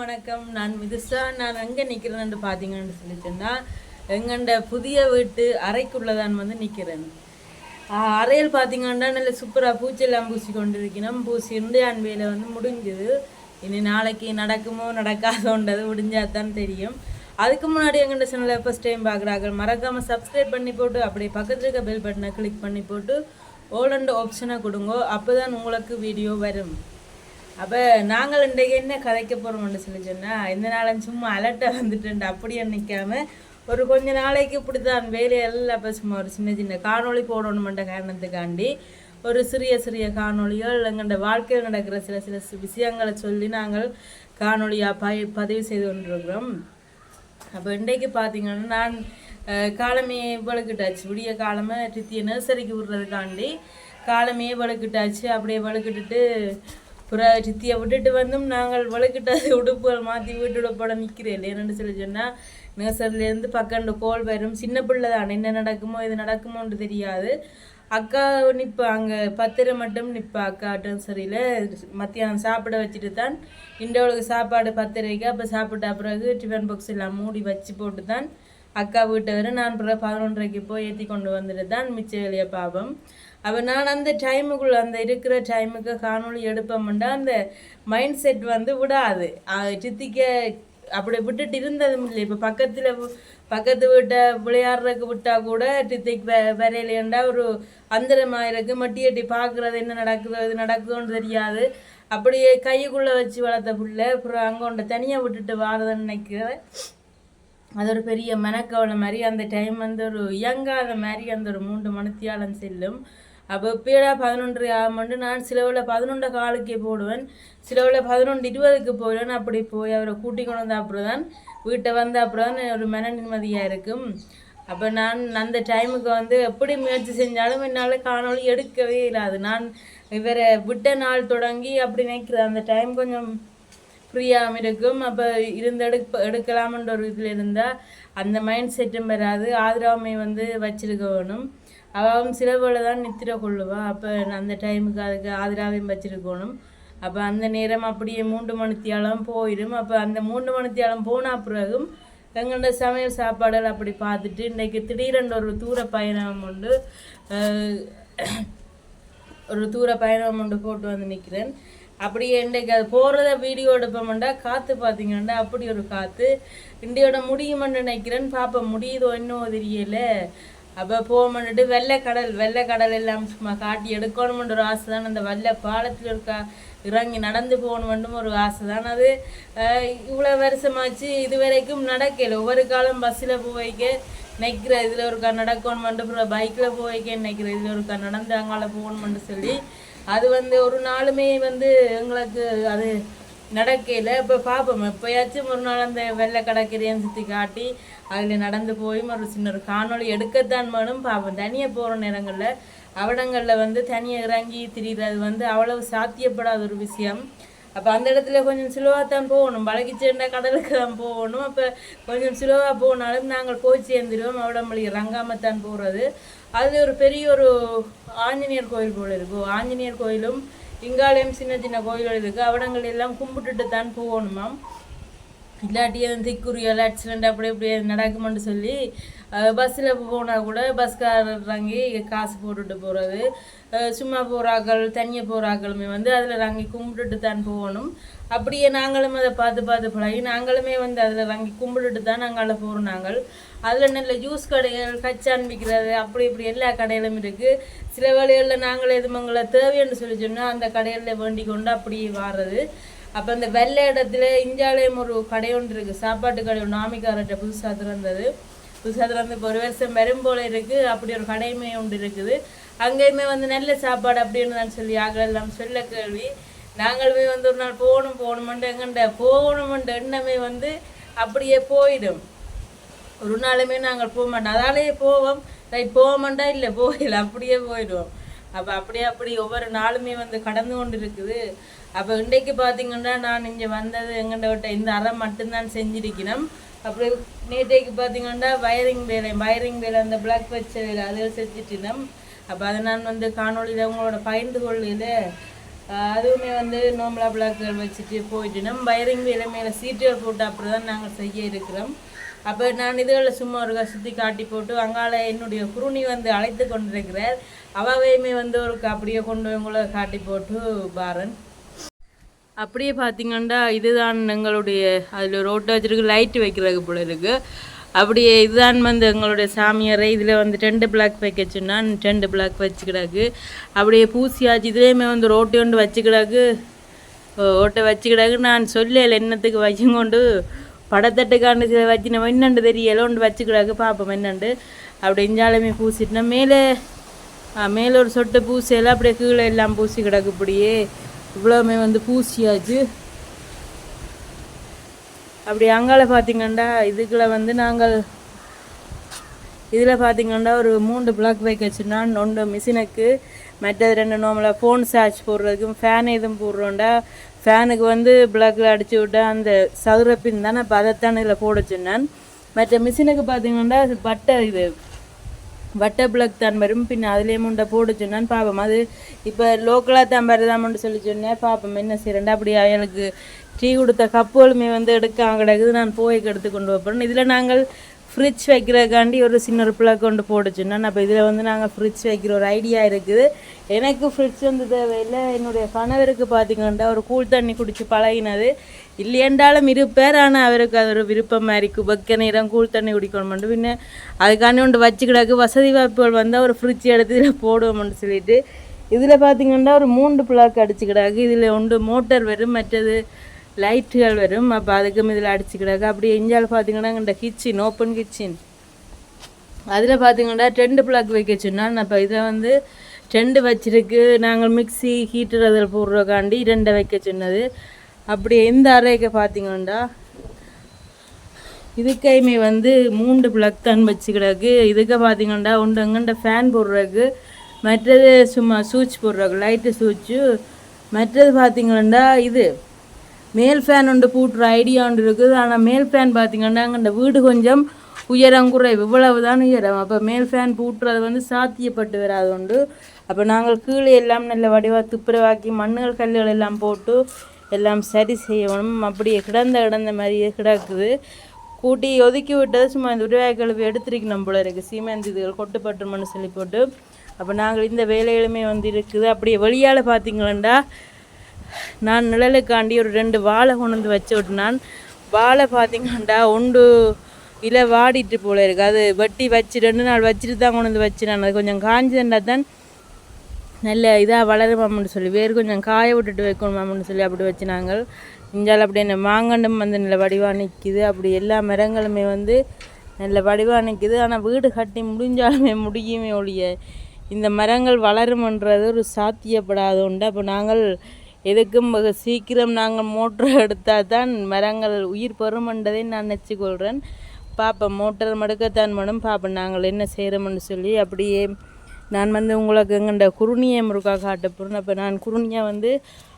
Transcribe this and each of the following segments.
வணக்கம். நான் மிதுசா. நான் எங்கே நிற்கிறேன்னு பார்த்தீங்கன்னு சொல்லி சொன்னால் எங்கண்ட புதிய வீட்டு அறைக்குள்ளே தான் வந்து நிற்கிறேன் அறையில் பார்த்தீங்கன்னா நல்ல சூப்பராக பூச்செல்லாம் பூசி கொண்டு இருக்கணும் பூசி இருந்து அன் வேலை வந்து முடிஞ்சுது. இனி நாளைக்கு நடக்குமோ நடக்காதோன்றது முடிஞ்சாதான் தெரியும். அதுக்கு முன்னாடி எங்கள்கிட்ட சேனலை ஃபஸ்ட் டைம் பார்க்குறாங்க மறக்காமல் சப்ஸ்கிரைப் பண்ணி போட்டு அப்படியே பக்கத்தில் இருக்க பெல் பட்டனை கிளிக் பண்ணி போட்டு ஓல் அண்ட் ஆப்ஷனை கொடுங்க. அப்போ தான் உங்களுக்கு வீடியோ வரும். அப்போ நாங்கள் இன்றைக்கு என்ன கதைக்க போகிறோம்னு சொல்லி சொன்னால் இந்த நாளும் சும்மா அலர்ட்டாக வந்துட்டு அப்படியே நிற்காம ஒரு கொஞ்ச நாளைக்கு இப்படி தான் வேலையெல்லாம் இப்போ சும்மா ஒரு சின்ன சின்ன காணொளி போடணுமென்ற காரணத்துக்காண்டி ஒரு சிறிய சிறிய காணொளிகள் எங்கள்ட வாழ்க்கையில் நடக்கிற சில சில விஷயங்களை சொல்லி நாங்கள் காணொளியாக ப பதிவு செய்து கொண்டிருக்கிறோம். அப்போ இன்றைக்கு பார்த்தீங்கன்னா நான் காலமே வழுக்கிட்டாச்சு. விடிய காலமே திருத்திய நர்சரிக்கு விடுறதுக்காண்டி காலமே வழுக்கிட்டாச்சு. அப்படியே வழுக்கிட்டுட்டு அப்புறம் சித்தியை விட்டுட்டு வந்தும் நாங்கள் வழுக்கிட்டது உடுப்புகள் மாற்றி வீட்டு போட நிற்கிறேன் என்னென்னு சொல்லி சொன்னால் நேசர்லேருந்து பக்கண்டு கோல் வரும். சின்ன பிள்ளை தான். என்ன நடக்குமோ இது நடக்குமோன்னு தெரியாது. அக்கா நிற்பா அங்கே பத்திரை மட்டும் நிற்பா அக்கா நர்சரியில் மத்தியானம் சாப்பிட வச்சுட்டு தான் இண்டவளுக்கு சாப்பாடு பத்திரைக்கு அப்போ சாப்பிட்ட பிறகு டிஃபன் பாக்ஸ் எல்லாம் மூடி வச்சு போட்டு தான் அக்கா வீட்டை வரை நான் பிறகு பதினொன்றரைக்கு போய் ஏற்றி கொண்டு வந்துட்டு தான் மிச்ச வேலையை பாவம் அப்போ நான் அந்த டைமுக்குள்ளே அந்த இருக்கிற டைமுக்கு காணொளி எடுப்போம்னா அந்த மைண்ட் செட் வந்து விடாது. சித்திக்க அப்படி விட்டுட்டு இருந்ததும் இல்லை. இப்போ பக்கத்தில் பக்கத்து வீட்டை விளையாடுறதுக்கு விட்டா கூட டித்திக் வ வரையிலேண்டா ஒரு அந்தரமாக இருக்கு மட்டியட்டி பார்க்குறது என்ன நடக்குதோ இது நடக்குதோன்னு தெரியாது. அப்படியே கைக்குள்ளே வச்சு வளர்த்த பிள்ளை அப்புறம் அங்கே ஒன்றை தனியாக விட்டுட்டு வாரதுன்னு நினைக்கிறேன். அது ஒரு பெரிய மனக்கவலை மாதிரி அந்த டைம் வந்து ஒரு இயங்காத மாதிரி அந்த ஒரு மூன்று மணித்தியாலம் செல்லும். அப்போ பீடா பதினொன்று ஆமண்டு நான் சிலவில் பதினொன்றை காலுக்கே போடுவேன். சிலவில் பதினொன்று இருபதுக்கு போயிடுவேன். அப்படி போய் அவரை கூட்டி கொண்டு வந்த அப்புறம் தான் வீட்டை வந்த அப்புறம் தான் ஒரு மன நிம்மதியாக இருக்கும். அப்போ நான் அந்த டைமுக்கு வந்து எப்படி முயற்சி செஞ்சாலும் என்னால் காணொலி எடுக்கவே இல்லாது. நான் இவரை விட்ட நாள் தொடங்கி அப்படி நினைக்கிறேன் அந்த டைம் கொஞ்சம் ஃப்ரீயாகவும் இருக்கும். அப்போ இருந்து எடுக்க எடுக்கலாம்ன்ற ஒரு இதில் இருந்தால் அந்த மைண்ட் செட்டும் வராது. ஆதரவுமை வந்து வச்சிருக்க வேணும். அவன் சிலவில் தான் நித்திர கொள்ளுவான் அப்போ அந்த டைமுக்கு அதுக்கு ஆதரவையும் வச்சிருக்கணும். அப்போ அந்த நேரம் அப்படியே மூன்று மணித்தியாலம் போயிடும். அப்போ அந்த மூன்று மணித்தியாலம் போன பிறகும் எங்களோட சமையல் சாப்பாடுகள் அப்படி பார்த்துட்டு இன்றைக்கி திடீரென்று ஒரு தூர பயணம் உண்டு. அஹ், ஒரு தூர பயணம் ஒன்று போட்டு வந்து நிற்கிறேன் அப்படியே இன்றைக்கு அது போகிறத வீடியோ எடுப்போம்டா. காற்று பார்த்தீங்கன்னா அப்படி ஒரு காற்று இண்டியோட முடியுமென்னு நினைக்கிறேன். பார்ப்போம் முடியுதோ இன்னும் தெரியல. அப்போ போகணுட்டு வெள்ளை கடல் வெள்ளை கடல் எல்லாம் சும்மா காட்டி எடுக்கணுமென்ற ஒரு ஆசை தான் அந்த வெள்ளை பாலத்தில் இருக்க இறங்கி நடந்து போகணுமென்றும் ஒரு ஆசை தான் அது இவ்வளோ வருஷமாச்சு இது வரைக்கும் நடக்கல. ஒவ்வொரு காலம் பஸ்ஸில் போய்க்க நிற்கிற இதில் ஒருக்கா நடக்கணுமென்று அப்புறம் பைக்கில் போய்க்க நினைக்கிற இதில் ஒருக்கா நடந்து அங்கால போகணுமென்று சொல்லி அது வந்து ஒரு நாளுமே வந்து எங்களுக்கு அது நடக்கையில் இப்போ பார்ப்போம் எப்போயாச்சும் ஒரு நாள் அந்த வெள்ளை கடற்கரையும் சுற்றி காட்டி அதில் நடந்து போய் ஒரு சின்ன ஒரு காணொளி எடுக்கத்தான் மனும் பார்ப்போம் தனியாக போகிற நேரங்களில் அவடங்களில் வந்து தனியாக இறங்கி திரிகிறது வந்து அவ்வளவு சாத்தியப்படாத ஒரு விஷயம். அப்போ அந்த இடத்துல கொஞ்சம் சிலுவாக தான் போகணும். பழகி சேர்ந்த கடலுக்கு தான் போகணும். அப்போ கொஞ்சம் சிலுவாக போனாலும் நாங்கள் போய் சேர்ந்துடுவோம் இறங்காமல் தான் போகிறது அது ஒரு பெரிய ஒரு ஆஞ்சநேயர் கோயில் போல இருக்கும் ஆஞ்சநேயர் கோயிலும் இங்காலயம் சின்ன சின்ன கோயில்கள் இருக்குது அவடங்கள் எல்லாம் கும்பிட்டுட்டு தான் போகணுமாம் இல்லாட்டி எதுவும் திக்குரியல் ஆக்சிடெண்ட் அப்படி இப்படி நடக்குமென்னு சொல்லி பஸ்ஸில் போனால் கூட பஸ்காரர் இறங்கி காசு போட்டுட்டு போகிறது சும்மா போகிறாக்கள் தனியாக போகிறாக்களுமே வந்து அதில் இறங்கி கும்பிட்டுட்டு தான் போகணும். அப்படியே நாங்களும் அதை பார்த்து பார்த்து பழகி நாங்களுமே வந்து அதில் இறங்கி கும்பிட்டுட்டு தான் நாங்கள் போகிறோம் நாங்கள். அதில் நல்ல ஜூஸ் கடைகள் கச்சான் விற்கிறது அப்படி இப்படி எல்லா கடையிலும் இருக்குது சில வேலைகளில் நாங்கள் எதுவும் தேவைன்னு சொல்லி சொன்னால் அந்த கடைகளில் வேண்டிக் கொண்டு அப்படியே வாடுறது அப்போ அந்த வெள்ளை இடத்துல இந்தியாலயம் ஒரு கடை ஒன்று இருக்குது சாப்பாட்டு கடை ஒன்று நாமிக்காரர்கிட்ட புதுசாக திறந்தது. புதுசாக திறந்து இப்போ ஒரு வருஷம் வரும் போல இருக்குது அப்படி ஒரு கடையுமே ஒன்று இருக்குது. அங்கேயுமே வந்து நல்ல சாப்பாடு அப்படின்னு தான் சொல்லி ஆகல எல்லாம் சொல்ல கேள்வி. நாங்களுமே வந்து ஒரு நாள் போகணும் போகணுமெண்டு எங்கண்ட போகணுமென்ற எண்ணமே வந்து அப்படியே போயிடும். ஒரு நாளுமே நாங்கள் போக மாட்டோம். அதாலேயே போவோம். ரைட் போக இல்லை போகல. அப்படியே போயிடுவோம். அப்போ அப்படியே அப்படி ஒவ்வொரு நாளுமே வந்து கடந்து கொண்டு இருக்குது அப்போ இன்றைக்கு பார்த்தீங்கன்னா நான் இங்கே வந்தது எங்கள்கிட்ட விட்ட இந்த அறை மட்டும்தான் செஞ்சிருக்கிறோம் அப்படி நேற்றைக்கு பார்த்தீங்கன்னா வயரிங் வேலை வயரிங் வேலை அந்த பிளாக் வச்ச வேலை அதில் செஞ்சுட்டினோம் அப்போ அதை நான் வந்து காணொளியில் உங்களோட பகிர்ந்து கொள்ளையில் அதுவுமே வந்து நோம்பலா பிளாக்குகள் வச்சுட்டு போயிட்டு நம்ம வயரிங் வேலை மேலே சீட்டுகள் போட்டு அப்புறம் தான் நாங்கள் செய்ய இருக்கிறோம். அப்போ நான் இதுகளில் சும்மா ஒரு சுற்றி காட்டி போட்டு அங்கால என்னுடைய குருணி வந்து அழைத்து கொண்டிருக்கிறார். அவாவையுமே வந்து ஒரு அப்படியே கொண்டு உங்களை காட்டி போட்டு பாரன். அப்படியே பார்த்தீங்கன்னா இதுதான் எங்களுடைய அதில் ரோட்டை வச்சிருக்கு லைட் வைக்கிறது போல இருக்குது அப்படியே இதுதான் வந்து எங்களுடைய சாமியாரை இதில் வந்து ரெண்டு பிளாக் வைக்கச்சுன்னா ரெண்டு பிளாக் வச்சுக்கிடாக்கு. அப்படியே பூசியாச்சு. இதுலேயுமே வந்து ரோட்டை கொண்டு வச்சுக்கிடாக்கு. ஓட்டை வச்சுக்கிடாக்கு. நான் சொல்லல என்னத்துக்கு வைக்கங்கொண்டு. படத்தட்டுக்காண்டு சில வச்சு நம்ம என்னண்டு தெரியல ஒன்று வச்சுக்கிடாக்கு பார்ப்போம் என்னண்டு. அப்படி இஞ்சாலுமே பூசிட்டுனா மேலே மேலே ஒரு சொட்டு பூசையெல்லாம் அப்படியே கீழே எல்லாம் பூசி கிடக்கு இப்படியே. இவ்வளோமே வந்து பூசியாச்சு. அப்படி அங்கால பார்த்தீங்கன்னா இதுக்குள்ள வந்து நாங்கள் இதில் பார்த்தீங்கன்னா ஒரு மூன்று பிளாக் பைக் வச்சுன்னா ஒன்று மிஷினுக்கு மற்றது ரெண்டு நார்மலாக ஃபோன் சார்ஜ் போடுறதுக்கும் ஃபேன் எதுவும் போடுறோண்டா ஃபேனுக்கு வந்து பிளாக்கில் அடிச்சு விட்டா அந்த சதுரப்பின் தானே. அப்போ அதைத்தான் இதில் போட சொன்னான். மற்ற மிஷினுக்கு பார்த்தீங்கன்னா பட்டை இது வட்ட பிளக் தான் வரும். பின்ன அதுலேயே முண்டை போட சொன்னான். பார்ப்போம் அது இப்போ லோக்கலாக தான் வருதாமன்னு சொல்லி சொன்னேன். பார்ப்போம் என்ன செய்யறேன் அப்படி எனக்கு டீ கொடுத்த கப்புகளுமே வந்து எடுக்க கிடக்குது நான் போய் எடுத்து கொண்டு வைப்பேன் இதில் நாங்கள் ஃப்ரிட்ஜ் வைக்கிறதுக்காண்டி ஒரு சின்ன ஒரு பிளக் கொண்டு போட்டுச்சுன்னா சொன்னேன் அப்போ இதில் வந்து நாங்கள் ஃப்ரிட்ஜ் வைக்கிற ஒரு ஐடியா இருக்குது. எனக்கு ஃப்ரிட்ஜ் வந்து தேவையில்லை. என்னுடைய கணவருக்கு பார்த்திங்கன்னா ஒரு கூழ் தண்ணி குடித்து பழகினது. இல்லையென்றாலும் இருப்பார் ஆனால் அவருக்கு அது ஒரு விருப்பம் மாதிரி குபக்க நேரம் கூழ் தண்ணி குடிக்கணும்னு. பின்ன அதுக்காண்டி ஒன்று வச்சுக்கிடாக்கு வசதி வாய்ப்புகள் வந்தால் ஒரு ஃப்ரிட்ஜ் எடுத்து இதில் போடுவோம்னு சொல்லிட்டு. இதில் பார்த்திங்கன்னா ஒரு மூன்று பிளாக் அடிச்சுக்கிடாக்கு இதில் ஒன்று மோட்டர் வரும். மற்றது லைட்டுகள் வரும். அப்போ அதுக்கும் இதில் அடிச்சுக்கிடாக்கு. அப்படியே இஞ்சால் பார்த்தீங்கன்னா இந்த கிச்சன் ஓப்பன் கிச்சன் அதில் பார்த்தீங்கன்னா ரெண்டு பிளாக் வைக்க சொன்னால் அப்போ இதை வந்து ரெண்டு வச்சிருக்கு. நாங்கள் மிக்ஸி ஹீட்டர் அதில் போடுறக்காண்டி ரெண்டை வைக்க சொன்னது. அப்படி எந்த அறைக்கு பார்த்தீங்கன்னா இதுக்கையுமே வந்து மூன்று பிளக் தான் வச்சுக்கிடக்கு. இதுக்கு பார்த்தீங்கன்னா ஒன்று அங்கண்ட ஃபேன் போடுறதுக்கு மற்றது சும்மா சூச் போடுறக்கு லைட்டு சூச்சு மற்றது பார்த்தீங்கன்னா இது. மேல் ஃபேன் ஒன்று பூட்டுற ஐடியா ஒன்று இருக்குது. ஆனால் மேல் ஃபேன் பார்த்தீங்கன்னா அங்கே வீடு கொஞ்சம் உயரம் குறைவு. இவ்வளவு தான் உயரம். அப்போ மேல் ஃபேன் பூட்டுறது வந்து சாத்தியப்பட்டு வராது உண்டு. அப்போ நாங்கள் கீழே எல்லாம் நல்ல வடிவாக துப்புரவாக்கி மண்ணுகள் கல்லுகள் எல்லாம் போட்டு எல்லாம் சரி செய்யணும். அப்படியே கிடந்த கிடந்த மாதிரியே கிடக்குது. கூட்டி ஒதுக்கி விட்டது சும்மா இந்த உருவாய் கழுவி எடுத்துருக்கணும் போல இருக்குது சீமெண்ட் இதுகள் கொட்டுப்பட்டுருமன்னு சொல்லி போட்டு அப்போ நாங்கள் இந்த வேலைகளுமே வந்து இருக்குது. அப்படியே வெளியால் பார்த்தீங்களா நான் நிழலுக்காண்டி ஒரு ரெண்டு வாழை கொண்டு வந்து வச்சு விட்டுனான். வாழை பார்த்தீங்கண்டா ஒன்று இல்லை வாடிட்டு போல இருக்கு. அது வெட்டி வச்சு ரெண்டு நாள் வச்சுட்டு தான் கொண்டு வந்து வச்சு நான் அது கொஞ்சம் காஞ்சதுண்டா தான். நல்ல இதாக வளருமாம்னு சொல்லி வேறு கொஞ்சம் காய விட்டுட்டு வைக்கணுமாம்னு சொல்லி அப்படி வச்சு நாங்கள் இஞ்சால் அப்படி என்ன மாங்கண்டும் வந்து நல்ல வடிவாக நிற்கிது அப்படி எல்லா மரங்களுமே வந்து நல்ல வடிவாக நிற்கிது ஆனால் வீடு கட்டி முடிஞ்சாலுமே முடியுமே ஒழிய இந்த மரங்கள் வளருமன்றது ஒரு சாத்தியப்படாத உண்டு அப்போ நாங்கள் எதுக்கும் சீக்கிரம் நாங்கள் மோட்டர் எடுத்தால் தான் மரங்கள் உயிர் பெறுமன்றதை நான் நினச்சிக்கொள்கிறேன் பார்ப்பேன் மோட்டர் மடுக்கத்தான் வேணும். பார்ப்பேன் நாங்கள் என்ன செய்கிறோம்னு சொல்லி அப்படியே நான் வந்து உங்களுக்கு எங்கண்ட குருணியை முருகா காட்ட போகிறேன் அப்போ நான் குருணியை வந்து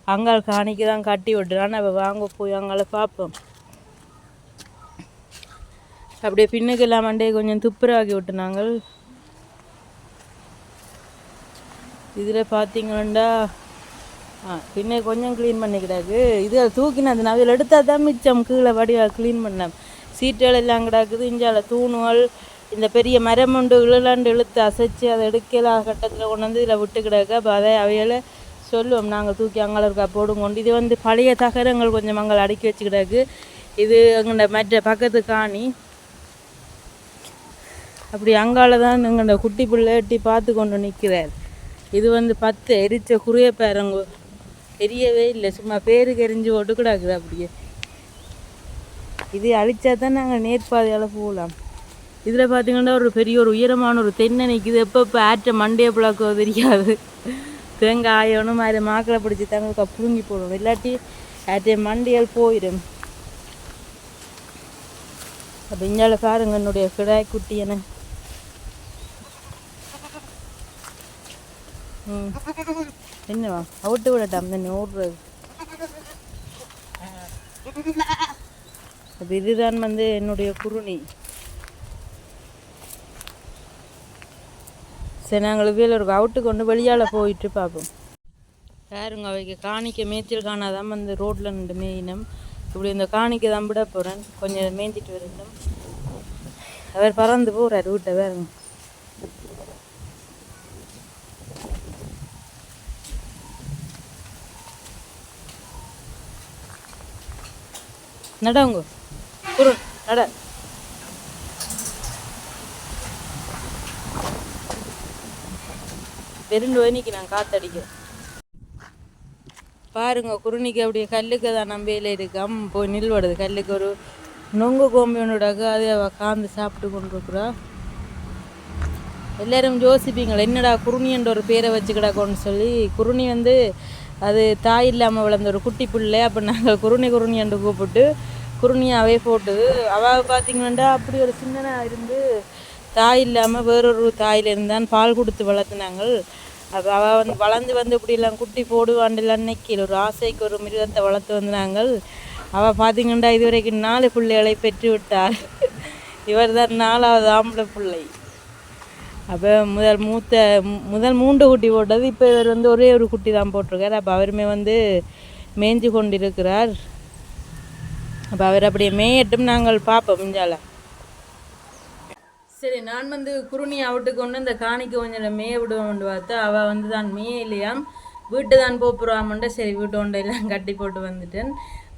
அங்காள் காணிக்கு தான் கட்டி விட்டுறான் அப்போ வாங்க போய் அங்கால பார்ப்போம் அப்படியே பின்னுக்கு இல்லாமண்டே மண்டே கொஞ்சம் துப்புரவாக்கி விட்டு நாங்கள் இதில் பார்த்தீங்கன்னா ஆ பின்ன கொஞ்சம் க்ளீன் பண்ணிக்கிடாக்கு இது தூக்கினது நான் அதில் எடுத்தால் தான் மிச்சம். கீழே வடிவா க்ளீன் பண்ணேன். சீட்டுகள் எல்லாம் கிடக்குது. இஞ்சால தூணுகள் இந்த பெரிய மரம் உண்டு இழுலாண்டு இழுத்து அசைச்சு அதை எடுக்கல கட்டத்தில் கொண்டு வந்து இதில் விட்டு கிடக்க. அப்போ அதை அவையில் சொல்லுவோம். நாங்கள் தூக்கி அங்கே இருக்கா போடுங்கொண்டு. இது வந்து பழைய தகரங்கள் கொஞ்சம் அங்கே அடுக்கி வச்சு கிடக்கு. இது எங்கள்ட மற்ற பக்கத்து காணி. அப்படி அங்கால தான் எங்கள்ட குட்டி பிள்ளை எட்டி பார்த்து கொண்டு நிற்கிறார். இது வந்து பத்து எரிச்ச குறுகிய பேரங்க தெரியவே இல்லை. சும்மா பேருக்கு எரிஞ்சு ஓட்டு கிடக்குது அப்படியே. இது அழிச்சா தான் நாங்கள் நேர்பாதையால் போகலாம் இதில் பார்த்தீங்கன்னா ஒரு பெரிய ஒரு உயரமான ஒரு தென்னை நிற்கிது எப்பப்போ ஆற்ற மண்டைய பிளாக்கோ தெரியாது. தேங்காய் ஆயணும் அது மாக்களை பிடிச்சி தங்களுக்கு புழுங்கி போடுவோம். இல்லாட்டி ஆற்ற மண்டியல் போயிடும். அப்போ இஞ்சால பாருங்க என்னுடைய கிடாய் குட்டி என. ம். என்னவா அவுட்டு விடட்டாம் தண்ணி ஓடுறது அப்போ இதுதான் வந்து என்னுடைய குருணி. சரி நாங்கள் வேலை ஒரு அவுட்டு கொண்டு வெளியால் போயிட்டு பார்ப்போம் பாருங்க அவைக்கு காணிக்க மேய்ச்சல் காணாதான் வந்து ரோட்டில் நின்று மேயினம். இப்படி இந்த காணிக்க தான் விட போகிறேன் கொஞ்சம் மேய்ஞ்சிட்டு வரட்டும். அவர் பறந்து போகிறார் வீட்டை பாருங்க. நடவுங்க குரு நட. பெருண்டு வணிக்கு நான் காத்தடிக்க. பாருங்க குருணிக்கு அப்படியே கல்லுக்கு தான் நம்பையில் இருக்காம் போய் நில்வடுது கல்லுக்கு ஒரு நொங்கு கோம்பியனோடாக்க அதை அவ காந்து சாப்பிட்டு கொண்டிருக்குறா. எல்லாரும் யோசிப்பீங்களா என்னடா குருணின்ற ஒரு பேரை வச்சுக்கிடாக்கோன்னு சொல்லி? குருணி வந்து அது தாய் இல்லாமல் வளர்ந்த ஒரு குட்டி பிள்ளை. அப்போ நாங்கள் குருணி குருணி என்று கூப்பிட்டு குருணியாவே போட்டுது. அவள் பார்த்தீங்கன்னா அப்படி ஒரு சின்னனாக இருந்து தாய் இல்லாமல் வேறொரு தாயில இருந்தான். பால் கொடுத்து வளர்த்துனாங்க. அப்போ அவள் வந்து வளர்ந்து வந்து இப்படிலாம் குட்டி போடுவாண்டில் அன்னைக்கு ஒரு ஆசைக்கு ஒரு மிருகத்தை வளர்த்து வந்தாங்க அவள் பார்த்தீங்கன்னா இதுவரைக்கும் நாலு பிள்ளைகளை பெற்று விட்டார் இவர் தான் நாலாவது ஆம்பளை பிள்ளை. அப்போ முதல் மூத்த முதல் மூன்று குட்டி போட்டது. இப்போ இவர் வந்து ஒரே ஒரு குட்டி தான் போட்டிருக்கார். அப்போ அவருமே வந்து மேய்ஞ்சு கொண்டிருக்கிறார். அப்போ அவர் அப்படியே மேயட்டும் நாங்கள் பார்ப்போம் இஞ்சால சரி நான் வந்து குருணி அவட்டுக்கு கொண்டு இந்த காணிக்கு கொஞ்சம் மேய விடுவோம்னு பார்த்தா அவள் வந்து தான் மேய இல்லையாம் வீட்டு தான் போப்புறாமன்ட்டு சரி வீட்டு ஒண்டையெல்லாம் கட்டி போட்டு வந்துட்டேன்.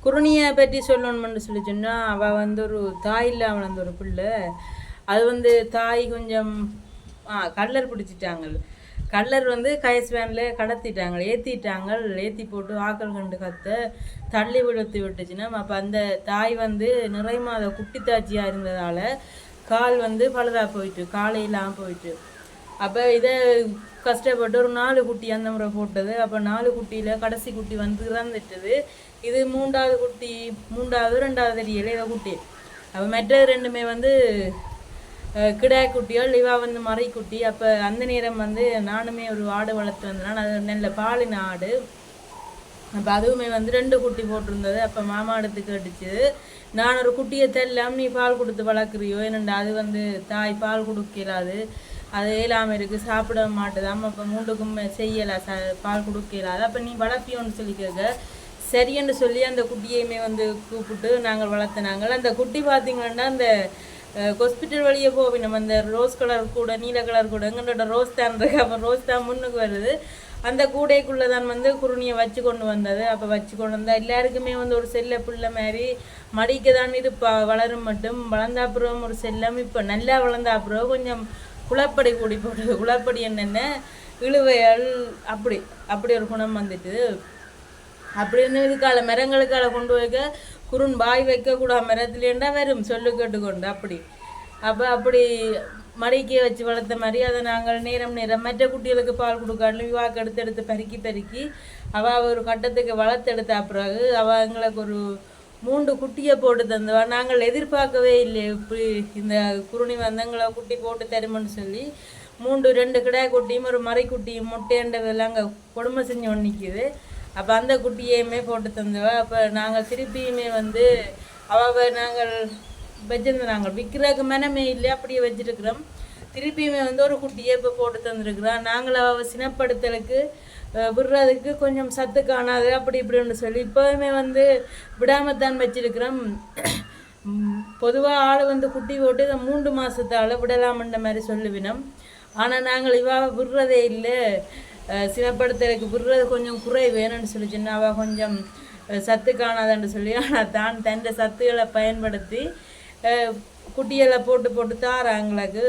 குருணியை பற்றி சொல்லணும்னு சொல்லி சொன்னால் அவள் வந்து ஒரு தாய் இல்லாமல் வந்த ஒரு பிள்ளை. அது வந்து தாய் கொஞ்சம் ஆ கல்லர் பிடிச்சிட்டாங்க. கல்லர் வந்து கயஸ் வேனில் கடத்திட்டாங்க ஏற்றிட்டாங்க ஏற்றி போட்டு ஆக்கள் கண்டு கத்த தள்ளி விழுத்து விட்டுச்சுன்னா அப்போ அந்த தாய் வந்து நிறை மாத குட்டித்தாச்சியாக இருந்ததால் கால் வந்து பழுதாக போயிட்டு காலை இல்லாமல் போயிட்டு. அப்போ இதை கஷ்டப்பட்டு ஒரு நாலு குட்டி அந்த முறை போட்டது. அப்போ நாலு குட்டியில் கடைசி குட்டி வந்து இறந்துட்டது. இது மூன்றாவது குட்டி மூன்றாவது ரெண்டாவது தெரியல இதை குட்டி. அப்போ மற்றது ரெண்டுமே வந்து கிடா குட்டியோ குட்டிகள் இவா வந்து மறைக்குட்டி. அப்போ அந்த நேரம் வந்து நானுமே ஒரு ஆடு வளர்த்து வந்தேன். அது நல்ல பாலின ஆடு. அப்போ அதுவுமே வந்து ரெண்டு குட்டி போட்டிருந்தது. அப்போ மாமா எடுத்து கேட்டுச்சு நான் ஒரு குட்டியை தெல்லாம் நீ பால் கொடுத்து வளர்க்குறியோ? என்னண்டா அது வந்து தாய் பால் கொடுக்கலாது. அது இல்லாமல் இருக்குது சாப்பிட மாட்டேதாம். அப்போ மூண்டுக்கும் செய்யலை ச பால் கொடுக்கலாது. அப்போ நீ வளர்ப்பியோன்னு சொல்லி கேட்க சரின்னு சொல்லி அந்த குட்டியையுமே வந்து கூப்பிட்டு நாங்கள் வளர்த்துனாங்க அந்த குட்டி பார்த்தீங்கன்னா அந்த ஹாஸ்பிட்டல் வழியே போவி நம்ம அந்த ரோஸ் கலர் கூட நீல கலர் கூட எங்களோட ரோஸ் தான் இருக்கு அப்போ ரோஸ் தான் முன்னுக்கு வருது அந்த கூடைக்குள்ளே தான் வந்து குருணியை வச்சு கொண்டு வந்தது அப்போ வச்சு கொண்டு வந்தா எல்லாருக்குமே வந்து ஒரு செல்ல பிள்ளை மாதிரி மடிக்க தான் இருப்பா வளரும் மட்டும் வளர்ந்தாப்புறம் ஒரு செல்லம் இப்போ நல்லா வளர்ந்தாப்புறம் கொஞ்சம் குளப்படி கூடி போட்டது குளப்படி என்னென்ன இழுவையல் அப்படி அப்படி ஒரு குணம் வந்துட்டு அப்படி இருந்து இதுக்கால மரங்களுக்கால கொண்டு வைக்க குறுன் பாய் வைக்கக்கூடாது மரத்துலேண்டா வரும் சொல்லு கேட்டுக்கொண்டு அப்படி. அப்போ அப்படி மடிக்க வச்சு வளர்த்த மாதிரி அதை நாங்கள் நேரம் நேரம் மற்ற குட்டிகளுக்கு பால் கொடுக்காட்டிலும் விவாக்கு எடுத்து எடுத்து பெருக்கி பெருக்கி அவள் ஒரு கட்டத்துக்கு வளர்த்தெடுத்த பிறகு அவள் எங்களுக்கு ஒரு மூன்று குட்டியை போட்டு தந்துவா. நாங்கள் எதிர்பார்க்கவே இல்லை இப்படி இந்த குருணி வந்தங்களை குட்டி போட்டு தருமன்னு சொல்லி. மூன்று ரெண்டு கிடாய் குட்டியும் ஒரு மறைக்குட்டியும் முட்டைன்றதெல்லாம் அங்கே கொடுமை செஞ்சு ஒன்று நிற்கிது அப்போ அந்த குட்டியையுமே போட்டு தந்துவா அப்போ நாங்கள் திருப்பியுமே வந்து அவ நாங்கள் வச்சிருந்தோம் நாங்கள் விற்கிறதுக்கு மனமே இல்லை அப்படியே வச்சிருக்கிறோம். திருப்பியுமே வந்து ஒரு குட்டியை இப்போ போட்டு தந்துருக்குறோம் நாங்கள் அவள் சினப்படுத்தலுக்கு விடுறதுக்கு கொஞ்சம் சத்து காணாது அப்படி இப்படின்னு சொல்லி இப்போவுமே வந்து விடாமல் தான் வச்சிருக்கிறோம். பொதுவாக ஆள் வந்து குட்டி போட்டு இதை மூன்று மாதத்தால் விடலாம்ன்ற மாதிரி சொல்லுவினோம். ஆனால் நாங்கள் இவா விடுறதே இல்லை. அஹ், சினப்படுத்தலுக்கு விடுறது கொஞ்சம் குறை வேணும்னு சொல்லி சொன்னா அவள் கொஞ்சம் சத்து காணாதன்னு சொல்லி. ஆனால் தான் தன் சத்துகளை பயன்படுத்தி குட்டியெல்லாம் போட்டு போட்டு தாராங்களுக்கு.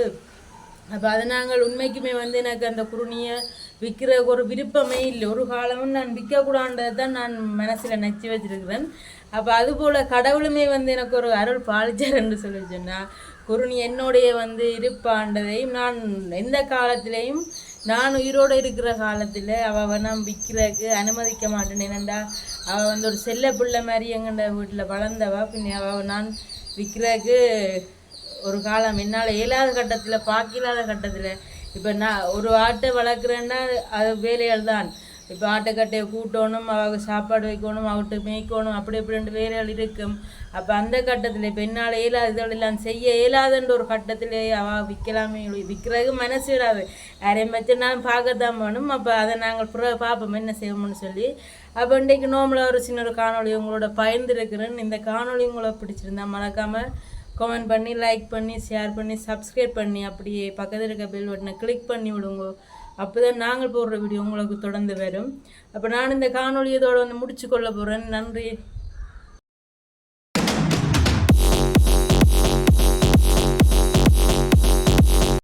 அப்போ அதை நாங்கள் உண்மைக்குமே வந்து எனக்கு அந்த குருணியை விற்கிற ஒரு விருப்பமே இல்லை. ஒரு காலமும் நான் விற்கக்கூடாண்டதை தான் நான் மனசில் நச்சு வச்சிருக்கிறேன். அப்போ அதுபோல் கடவுளுமே வந்து எனக்கு ஒரு அருள் பாலிச்சார்ன்னு சொல்லி சொன்னால் குருணி என்னுடைய வந்து இருப்பாண்டதையும் நான் எந்த காலத்திலையும் நான் உயிரோடு இருக்கிற காலத்தில் அவள் நான் விற்கிறதுக்கு அனுமதிக்க மாட்டேன். என்னண்டா? அவள் வந்து ஒரு செல்ல பிள்ளை மாதிரி எங்கண்ட வீட்டில் வளர்ந்தவா. பின்ன அவள் நான் விற்கிறதுக்கு ஒரு காலம் என்னால் இயலாத கட்டத்தில் பார்க்கலாத கட்டத்தில். இப்போ நான் ஒரு ஆட்டை வளர்க்குறேன்னா அது வேலையால் தான் இப்போ ஆட்டுக்கட்டையை கூட்டணும் அவங்க சாப்பாடு வைக்கணும் அவட்டு மேய்க்கணும் அப்படி இப்படின்ட்டு வேலைகள் இருக்கும். அப்போ அந்த கட்டத்தில் இப்போ என்னால் இயலாது இதெல்லாம் செய்ய இயலாதுன்ற ஒரு கட்டத்திலே அவள் விற்கலாமே விற்கிறதுக்கு மனசு விடாது யாரையும் வச்சுனாலும் பார்க்கத்தான் வேணும். அப்போ அதை நாங்கள் புற பார்ப்போம் என்ன செய்வோம்னு சொல்லி. அப்போ இன்றைக்கு நோம்பில் ஒரு சின்ன ஒரு காணொளி உங்களோட பயந்துருக்கிறேன் இந்த காணொளி உங்களை பிடிச்சிருந்தா மறக்காமல் கமெண்ட் பண்ணி லைக் பண்ணி ஷேர் பண்ணி சப்ஸ்கிரைப் பண்ணி அப்படியே பக்கத்தில் இருக்க பெல் பட்டனை கிளிக் பண்ணி விடுங்க. அப்போ தான் நாங்கள் போடுற வீடியோ உங்களுக்கு தொடர்ந்து வரும். அப்போ நான் இந்த காணொலியதோடு வந்து முடிச்சு கொள்ள போகிறேன் நன்றி.